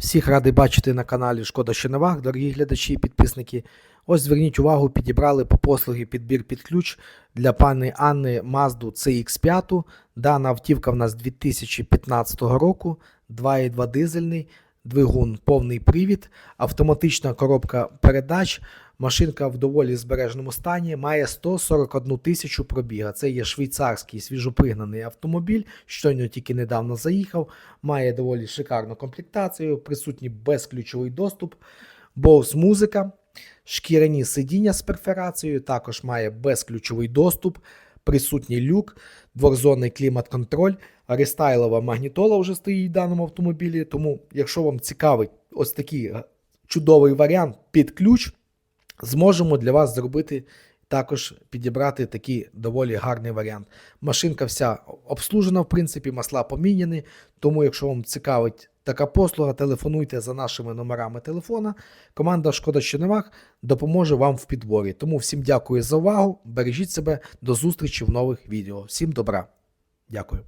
Всіх радий бачити на каналі Шкода що Вах, дорогі глядачі і підписники. Ось зверніть увагу, підібрали по послуги підбір під ключ для пани Анни Мазду CX5. Дана автівка в нас 2015 року, 2,2 дизельний, двигун повний привід, автоматична коробка передач. Машинка в доволі збережному стані, має 141 тисячу пробіга. Це є швейцарський свіжопригнаний автомобіль, щойно тільки недавно заїхав, має доволі шикарну комплектацію, присутній безключовий доступ, Bose музика, шкіряні сидіння з перфорацією, також має безключовий доступ, присутній люк, дворзонний клімат-контроль, рестайлова магнітола вже стоїть в даному автомобілі. Тому, якщо вам цікавий ось такий е, чудовий варіант під ключ, зможемо для вас зробити також підібрати такий доволі гарний варіант. Машинка вся обслужена, в принципі, масла поміняні. Тому, якщо вам цікавить така послуга, телефонуйте за нашими номерами телефона. Команда Шкода Щеневах допоможе вам в підборі. Тому всім дякую за увагу. Бережіть себе, до зустрічі в нових відео. Всім добра. Дякую.